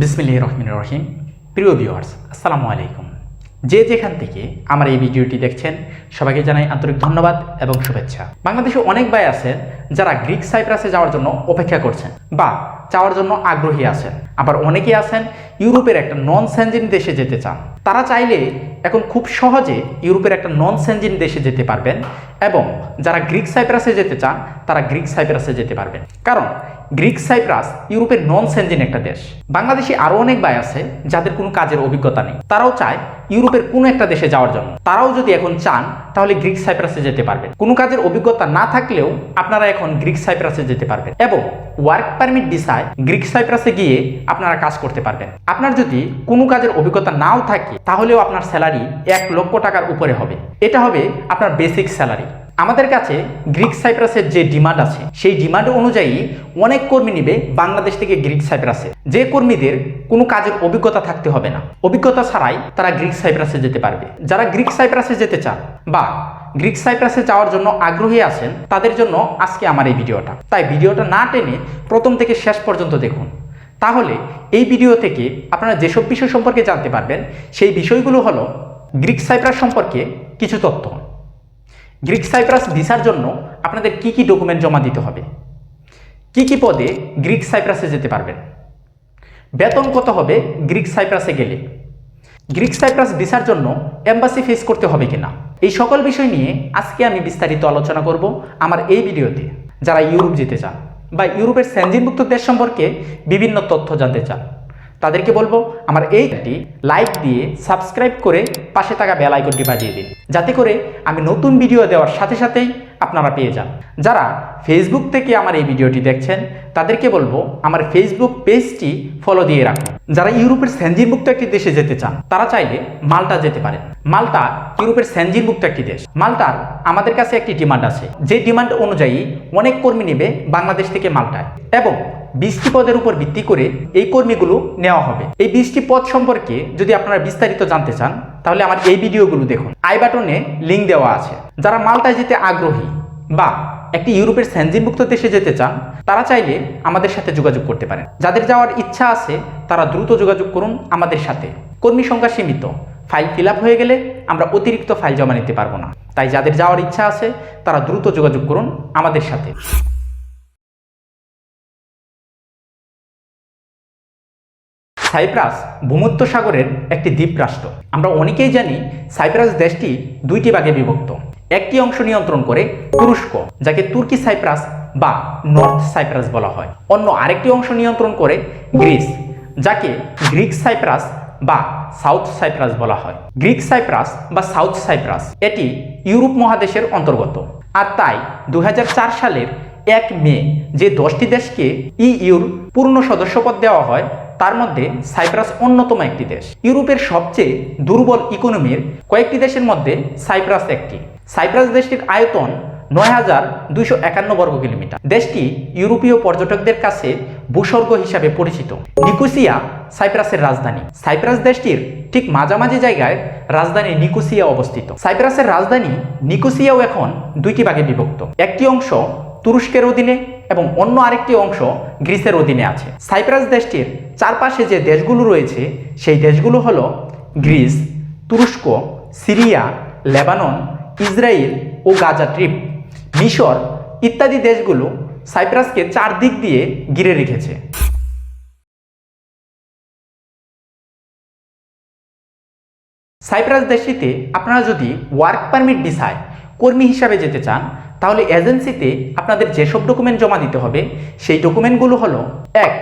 বিসমিল্লাহ রহমান রহিম। প্রিয় ভিউয়ার্স আসসালামু আলাইকুম। যে যেখান থেকে আমার এই ভিডিওটি দেখছেন, সবাইকে জানাই আন্তরিক ধন্যবাদ এবং শুভেচ্ছা। বাংলাদেশে অনেক ভাই আছেন যারা গ্রিক সাইপ্রাসে যাওয়ার জন্য অপেক্ষা করছেন বা যাওয়ার জন্য আগ্রহী আছেন। আবার অনেকেই আছেন ইউরোপের একটা নন সেনজিন দেশে যেতে চান। তারা চাইলে এখন খুব সহজে ইউরোপের একটা নন সেনজিন দেশে যেতে পারবেন এবং যারা গ্রিক সাইপ্রাসে যেতে চান, তারা গ্রিক সাইপ্রাসে যেতে পারবেন। কারণ গ্রিক সাইপ্রাস ইউরোপের নন সেনজিন একটা দেশ। বাংলাদেশে আরও অনেক ভাই আছে যাদের কোনো কাজের অভিজ্ঞতা নেই। তারাও চায় ইউরোপের কোনো একটা দেশে যাওয়ার জন্য। তারাও যদি এখন চান, তাহলে গ্রিক সাইপ্রাসে যেতে পারবেন। কোনো কাজের অভিজ্ঞতা না থাকলেও আপনারা এখন গ্রিক সাইপ্রাসে যেতে পারবেন এবং ওয়ার্ক পারমিট ভিসায় গ্রিক সাইপ্রাসে গিয়ে আপনারা কাজ করতে পারবেন। আপনার যদি কোনো কাজের অভিজ্ঞতা নাও থাকে, তাহলেও আপনার স্যালারি এক লক্ষ টাকার উপরে হবে। এটা হবে আপনার বেসিক স্যালারি। আমাদের কাছে গ্রিক সাইপ্রাসের যে ডিমান্ড আছে, সেই ডিমান্ড অনুযায়ী অনেক কর্মী নিবে বাংলাদেশ থেকে গ্রিক সাইপ্রাসে। যে কর্মীদের কোনো কাজের অভিজ্ঞতা থাকতে হবে না। অভিজ্ঞতা ছাড়াই তারা গ্রিক সাইপ্রাসে যেতে পারবে। যারা গ্রিক সাইপ্রাসে যেতে চান বা গ্রিক সাইপ্রাসে যাওয়ার জন্য আগ্রহী আছেন, তাদের জন্য আজকে আমার এই ভিডিওটা। তাই ভিডিওটা না টেনে প্রথম থেকে শেষ পর্যন্ত দেখুন। তাহলে এই ভিডিও থেকে আপনারা যেসব বিষয় সম্পর্কে জানতে পারবেন, সেই বিষয়গুলো হলো গ্রিক সাইপ্রাস সম্পর্কে কিছু তথ্য। গ্রিক সাইপ্রাস ভিসার জন্য আপনাদের কি কি ডকুমেন্ট জমা দিতে হবে? কি কি পদে গ্রিক সাইপ্রাসে যেতে পারবেন? বেতন কত হবে গ্রিক সাইপ্রাসে গেলে? গ্রিক সাইপ্রাস ভিসার জন্য এম্বাসি ফেস করতে হবে কিনা? এই সকল বিষয় নিয়ে আজকে আমি বিস্তারিত আলোচনা করব আমার এই ভিডিওতে। যারা ইউরোপ যেতে চান বা ইউরোপের স্যানজিনভুক্ত দেশ সম্পর্কে বিভিন্ন তথ্য জানতে চান তাদেরকে বলব, আমার এই একটি লাইক দিয়ে সাবস্ক্রাইব করে পাশে থাকা বেল আইকনটি বাজিয়ে দিন। যাতে করে আমি নতুন ভিডিও দেওয়ার সাথে সাথেই আপনারা পেয়ে যান। যারা ফেসবুক থেকে আমার এই ভিডিওটি দেখছেন, তাদেরকে বলব আমার ফেসবুক পেজটি ফলো দিয়ে রাখুন। যারা ইউরোপের স্যানজিনভুক্ত একটি দেশে যেতে চান, তারা চাইলে মাল্টা যেতে পারেন। মাল্টা ইউরোপের স্যানজিনভুক্ত একটি দেশ। মাল্টার আমাদের কাছে একটি ডিমান্ড আছে। যে ডিমান্ড অনুযায়ী অনেক কর্মী নেবে বাংলাদেশ থেকে মাল্টায় এবং বিশটি পদের উপর ভিত্তি করে এই কর্মীগুলো নেওয়া হবে। এই বিশটি পদ সম্পর্কে যদি আপনারা বিস্তারিত জানতে চান তাহলে আমার এই ভিডিওগুলো দেখুন। আই বাটনে লিঙ্ক দেওয়া আছে। যারা মালটায় যেতে আগ্রহী বা একটি ইউরোপের স্যানজিনভুক্ত দেশে যেতে চান, তারা চাইলে আমাদের সাথে যোগাযোগ করতে পারেন। যাদের যাওয়ার ইচ্ছা আছে, তারা দ্রুত যোগাযোগ করুন আমাদের সাথে। কর্মী সংখ্যা সীমিত। ফাইল ফিল হয়ে গেলে আমরা অতিরিক্ত ফাইল জমা নিতে পারব না। তাই যাদের যাওয়ার ইচ্ছা আছে, তারা দ্রুত যোগাযোগ করুন আমাদের সাথে। সাইপ্রাস ভূমধ্য সাগরের একটি দ্বীপ রাষ্ট্র। আমরা অনেকেই জানি সাইপ্রাস দেশটি দুইটি ভাগে বিভক্ত। একটি অংশ নিয়ন্ত্রণ করে তুরস্ক, যাকে তুর্কি সাইপ্রাস বা নর্থ সাইপ্রাস বলা হয়। অন্য আরেকটি অংশ নিয়ন্ত্রণ করে গ্রিস, যাকে গ্রিক সাইপ্রাস বা সাউথ সাইপ্রাস বলা হয়। গ্রিক সাইপ্রাস বা সাউথ সাইপ্রাস, এটি ইউরোপ মহাদেশের অন্তর্গত। আর তাই দু হাজার চার সালের এক মে যে দশটি দেশকে ইইউর পূর্ণ সদস্যপদ দেওয়া হয় তার মধ্যে সাইপ্রাস অন্যতম একটি দেশ। ইউরোপের সবচেয়ে দুর্বল ইকোনমির কয়েকটি দেশের মধ্যে সাইপ্রাস একটি। সাইপ্রাস দেশটির আয়তন নয় হাজার দুইশো একান্ন বর্গ কিলোমিটার। দেশটি ইউরোপীয় পর্যটকদের কাছে ভূস্বর্গ হিসাবে পরিচিত। নিকোসিয়া সাইপ্রাসের রাজধানী। সাইপ্রাস দেশটির ঠিক মাঝামাঝি জায়গায় রাজধানী নিকোসিয়া অবস্থিত। সাইপ্রাসের রাজধানী নিকোসিয়াও এখন দুইটি ভাগে বিভক্ত। একটি অংশ তুরস্কের অধীনে এবং অন্য আরেকটি অংশ গ্রিসের অধীনে আছে। সাইপ্রাস দেশটির চারপাশে যে দেশগুলো রয়েছে, সেই দেশগুলো হলো গ্রিস, তুরস্ক, সিরিয়া, লেবানন ইসরায়েল ও গাজা ট্রিপ। মিশর ইত্যাদি দেশগুলো সাইপ্রাসকে চারদিক দিয়ে ঘিরে রেখেছে। সাইপ্রাস দেশটিতে আপনারা যদি ওয়ার্ক পারমিট ভিসায় কর্মী হিসাবে যেতে চান তাহলে এজেন্সিতে আপনাদের যেসব ডকুমেন্ট জমা দিতে হবে, সেই ডকুমেন্টগুলো হলো, এক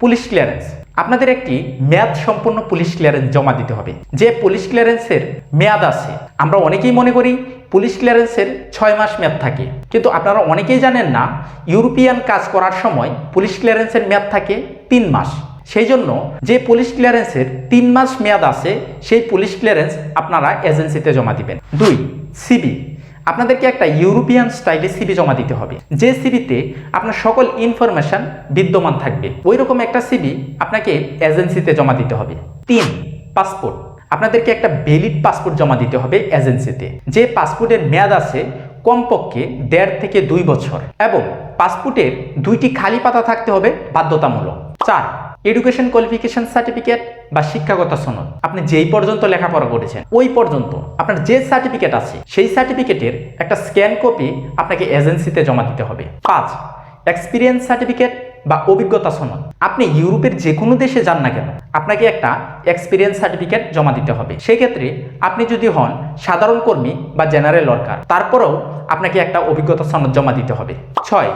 পুলিশ ক্লিয়ারেন্স আপনাদের একটি মেয়াদ সম্পন্ন পুলিশ ক্লিয়ারেন্স জমা দিতে হবে। যে পুলিশ ক্লিয়ারেন্সের মেয়াদ আছে, আমরা অনেকেই মনে করি পুলিশ ক্লিয়ারেন্সের ছয় মাস মেয়াদ থাকে। কিন্তু আপনারা অনেকেই জানেন না, ইউরোপিয়ান কাজ করার সময় পুলিশ ক্লিয়ারেন্সের মেয়াদ থাকে তিন মাস। সেই জন্য যে পুলিশ ক্লিয়ারেন্সের তিন মাস মেয়াদ আছে, সেই পুলিশ ক্লিয়ারেন্স আপনারা এজেন্সিতে জমা দিবেন। দুই সিবি আপনাদেরকে একটা ইউরোপিয়ান স্টাইলে সিবি জমা দিতে হবে। যে সিবিতে আপনার সকল ইনফরমেশন বিদ্যমান থাকবে। ওই রকম একটা সিবি আপনাকে এজেন্সিতে জমা দিতে হবে। তিন পাসপোর্ট আপনাদেরকে একটা ভ্যালিড পাসপোর্ট জমা দিতে হবে এজেন্সিতে যে পাসপোর্টের মেয়াদ আছে কমপক্ষে দেড় থেকে দুই বছর। এবং পাসপোর্টের দুইটি খালি পাতা থাকতে হবে বাধ্যতামূলক। চার এডুকেশন কোয়ালিফিকেশন সার্টিফিকেট বা শিক্ষাগত সনদ। আপনি যেই পর্যন্ত লেখাপড়া করেছেন, ওই পর্যন্ত আপনার যে সার্টিফিকেট আছে, সেই সার্টিফিকেটের একটা স্ক্যান কপি আপনাকে এজেন্সিতে জমা দিতে হবে। পাঁচ এক্সপিরিয়েন্স সার্টিফিকেট বা অভিজ্ঞতা সনদ। আপনি ইউরোপের যে কোনো দেশে যান না কেন, আপনাকে একটা এক্সপিরিয়েন্স সার্টিফিকেট জমা দিতে হবে। সেই ক্ষেত্রে আপনি যদি হন সাধারণ কর্মী বা জেনারেল ওয়ার্কার তারপরেও আপনাকে একটা অভিজ্ঞতা সনদ জমা দিতে হবে। ছয়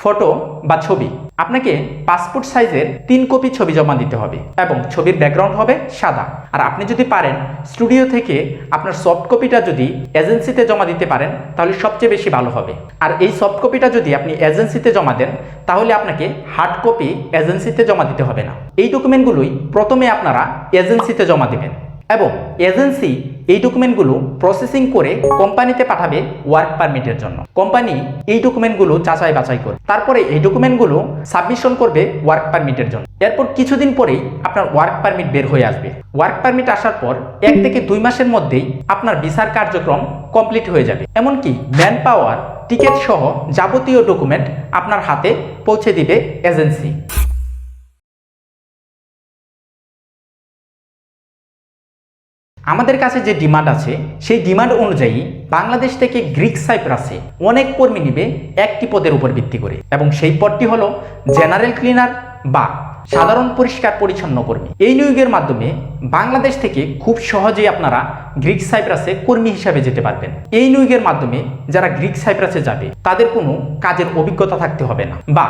ফটো বা ছবি। আপনাকে পাসপোর্ট সাইজের তিন কপি ছবি জমা দিতে হবে এবং ছবির ব্যাকগ্রাউন্ড হবে সাদা। আর আপনি যদি পারেন, স্টুডিও থেকে আপনার সফট কপিটা যদি এজেন্সিতে জমা দিতে পারেন, তাহলে সবচেয়ে বেশি ভালো হবে। আর এই সফট কপিটা যদি আপনি এজেন্সিতে জমা দেন, তাহলে আপনাকে হার্ড কপি এজেন্সিতে জমা দিতে হবে না। এই ডকুমেন্টগুলোই প্রথমে আপনারা এজেন্সিতে জমা দেবেন। এবং এজেন্সি এই ডকুমেন্টগুলো প্রসেসিং করে কোম্পানিতে পাঠাবে ওয়ার্ক পারমিটের জন্য। কোম্পানি এই ডকুমেন্টগুলো যাচাই বাছাই করে। তারপরে এই ডকুমেন্টগুলো সাবমিশন করবে ওয়ার্ক পারমিটের জন্য। এরপর কিছুদিন পরেই আপনার ওয়ার্ক পারমিট বের হয়ে আসবে। ওয়ার্ক পারমিট আসার পর এক থেকে দুই মাসের মধ্যেই আপনার ভিসার কার্যক্রম কমপ্লিট হয়ে যাবে। এমনকি ম্যান পাওয়ার টিকিট সহ যাবতীয় ডকুমেন্ট আপনার হাতে পৌঁছে দিবে এজেন্সি আমাদের কাছে যে ডিমান্ড আছে, সেই ডিমান্ড অনুযায়ী বাংলাদেশ থেকে গ্রিক সাইপ্রাসে অনেক কর্মী নিবে একটি পদের উপর ভিত্তি করে। এবং সেই পদটি হলো জেনারেল ক্লিনার বা সাধারণ পরিষ্কার পরিচ্ছন্ন কর্মী। এই নিয়োগের মাধ্যমে বাংলাদেশ থেকে খুব সহজেই আপনারা গ্রিক সাইপ্রাসে কর্মী হিসাবে যেতে পারবেন। এই নিয়োগের মাধ্যমে যারা গ্রিক সাইপ্রাসে যাবে, তাদের কোনো কাজের অভিজ্ঞতা থাকতে হবে না। বা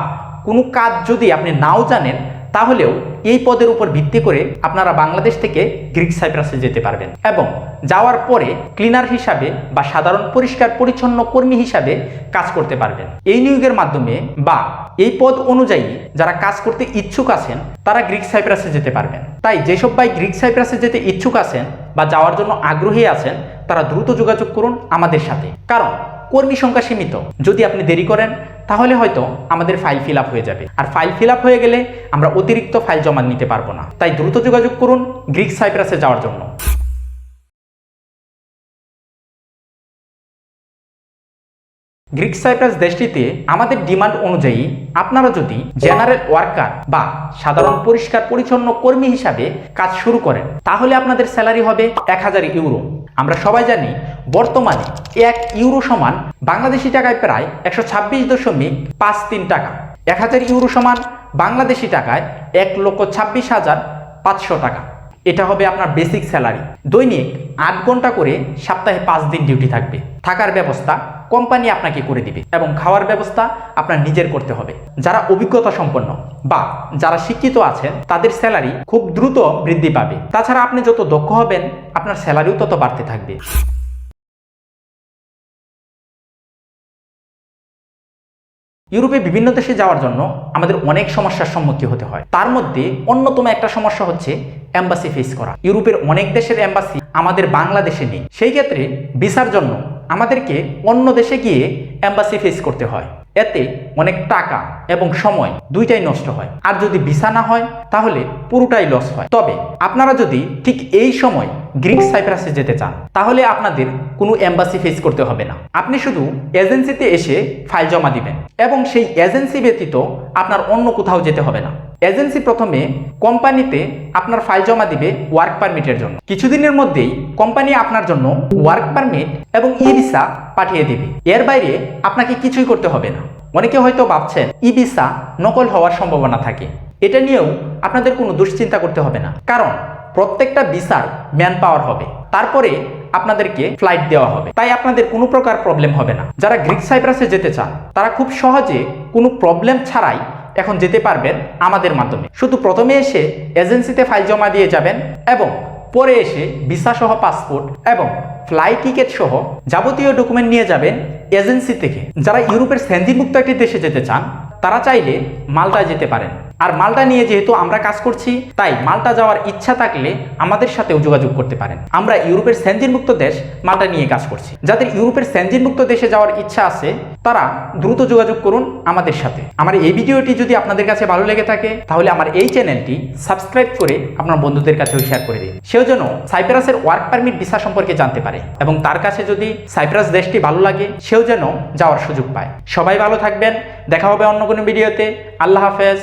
কোনো কাজ যদি আপনি নাও জানেন তাহলেও এই পদের উপর ভিত্তি করে আপনারা বাংলাদেশ থেকে গ্রিক সাইপ্রাসে যেতে পারবেন এবং যাওয়ার পরে ক্লিনার হিসাবে বা সাধারণ পরিষ্কার পরিচ্ছন্ন কর্মী হিসাবে কাজ করতে পারবেন। এই নিয়োগের মাধ্যমে বা এই পদ অনুযায়ী যারা কাজ করতে ইচ্ছুক আছেন, তারা গ্রিক সাইপ্রাসে যেতে পারবেন। তাই যেসব ভাই গ্রিক সাইপ্রাসে যেতে ইচ্ছুক আছেন বা যাওয়ার জন্য আগ্রহী আছেন, তারা দ্রুত যোগাযোগ করুন আমাদের সাথে। কারণ কর্মী সংখ্যা সীমিত। যদি আপনি দেরি করেন তাহলে হয়তো আমাদের ফাইল ফিল আপ হয়ে যাবে। আর ফাইল ফিল আপ হয়ে গেলে আমরা অতিরিক্ত ফাইল জমা নিতে পারব না। তাই দ্রুত যোগাযোগ করুন গ্রিক সাইপ্রাসে যাওয়ার জন্য। গ্রিক সাইপ্রাস দেশটিতে আমাদের ডিমান্ড অনুযায়ী আপনারা যদি জেনারেল ওয়ার্কার বা সাধারণ পরিষ্কার পরিচ্ছন্ন কর্মী হিসাবে কাজ শুরু করেন, তাহলে আপনাদের স্যালারি হবে এক হাজার ইউরো। আমরা সবাই জানি বর্তমানে এক ইউরো সমান বাংলাদেশি টাকায় প্রায় একশো ছাব্বিশ দশমিক পাঁচ তিন টাকা। এক হাজার ইউরো সমান বাংলাদেশি টাকায় এক লক্ষ ছাব্বিশ হাজার পাঁচশো টাকা। এটা হবে আপনার বেসিক স্যালারি। দৈনিক আট ঘণ্টা করে সপ্তাহে পাঁচ দিন ডিউটি থাকবে। থাকার ব্যবস্থা কোম্পানি আপনাকে করে দিবে এবং খাওয়ার ব্যবস্থা আপনার নিজের করতে হবে। যারা অভিজ্ঞতা সম্পন্ন বা যারা শিক্ষিত আছেন, তাদের স্যালারি খুব দ্রুত বৃদ্ধি পাবে। তাছাড়া আপনি যত দক্ষ হবেন, আপনার স্যালারিও তত বাড়তে থাকবে। ইউরোপে বিভিন্ন দেশে যাওয়ার জন্য আমাদের অনেক সমস্যার সম্মুখীন হতে হয়। তার মধ্যে অন্যতম একটা সমস্যা হচ্ছে অ্যাম্বাসি ফেস করা। ইউরোপের অনেক দেশের অ্যাম্বাসি আমাদের বাংলাদেশে নেই। সেই ক্ষেত্রে ভিসার জন্য আমাদেরকে অন্য দেশে গিয়ে অ্যাম্বাসি ফেস করতে হয়। এতে অনেক টাকা এবং সময় দুইটাই নষ্ট হয়। আর যদি ভিসা না হয়, তাহলে পুরোটাই লস হয়। তবে আপনারা যদি ঠিক এই সময় গ্রিক সাইপ্রাসে যেতে চান, তাহলে আপনাদের কোনো এম্বাসি ফেস করতে হবে না। আপনি শুধু এজেন্সিতে এসে ফাইল জমা দিবেন এবং সেই এজেন্সি ব্যতীত আপনার অন্য কোথাও যেতে হবে না। এজেন্সি প্রথমে কোম্পানিতে আপনার ফাইল জমা দিবে ওয়ার্ক পারমিটের জন্য। কিছুদিনের মধ্যেই কোম্পানি আপনার জন্য ওয়ার্ক পারমিট এবং ই ভিসা পাঠিয়ে দিবে। এর বাইরে আপনাকে কিছুই করতে হবে না। অনেকে হয়তো ভাবছেন ই ভিসা নকল হওয়ার সম্ভাবনা থাকে। এটা নিয়েও আপনাদের কোনো দুশ্চিন্তা করতে হবে না। কারণ প্রত্যেকটা ভিসার ম্যান পাওয়ার হবে। তারপরে আপনাদেরকে ফ্লাইট দেওয়া হবে। তাই আপনাদের কোনো প্রকার প্রবলেম হবে না। যারা গ্রিক সাইপ্রাসে যেতে চান, তারা খুব সহজে কোনো প্রবলেম ছাড়াই এখন যেতে পারবেন আমাদের মাধ্যমে। শুধু প্রথমে এসে এজেন্সিতে ফাইল জমা দিয়ে যাবেন এবং পরে এসে ভিসা সহ পাসপোর্ট এবং ফ্লাইট টিকিট সহ যাবতীয় ডকুমেন্ট নিয়ে যাবেন এজেন্সি থেকে। যারা ইউরোপের স্যান্দিমুক্ত একটি দেশে যেতে চান, তারা চাইলে মালদায় যেতে পারেন। আর মালটা নিয়ে যেহেতু আমরা কাজ করছি, তাই মালটা যাওয়ার ইচ্ছা থাকলে আমাদের সাথেও যোগাযোগ করতে পারেন। আমরা ইউরোপের মুক্ত দেশ মালটা নিয়ে কাজ করছি। যাদের ইউরোপের মুক্ত দেশে যাওয়ার ইচ্ছা আছে, তারা দ্রুত যোগাযোগ করুন আমাদের সাথে। আমার এই ভিডিওটি যদি আপনাদের কাছে ভালো লেগে থাকে, তাহলে আমার এই চ্যানেলটি সাবস্ক্রাইব করে আপনার বন্ধুদের কাছেও শেয়ার করে দিন। সেও যেন সাইপ্রাসের ওয়ার্ক পারমিট ভিসা সম্পর্কে জানতে পারে এবং তার কাছে যদি সাইপ্রাস দেশটি ভালো লাগে, সেও যেন যাওয়ার সুযোগ পায়। সবাই ভালো থাকবেন। দেখা হবে অন্য কোনো ভিডিওতে। আল্লাহ হাফেজ।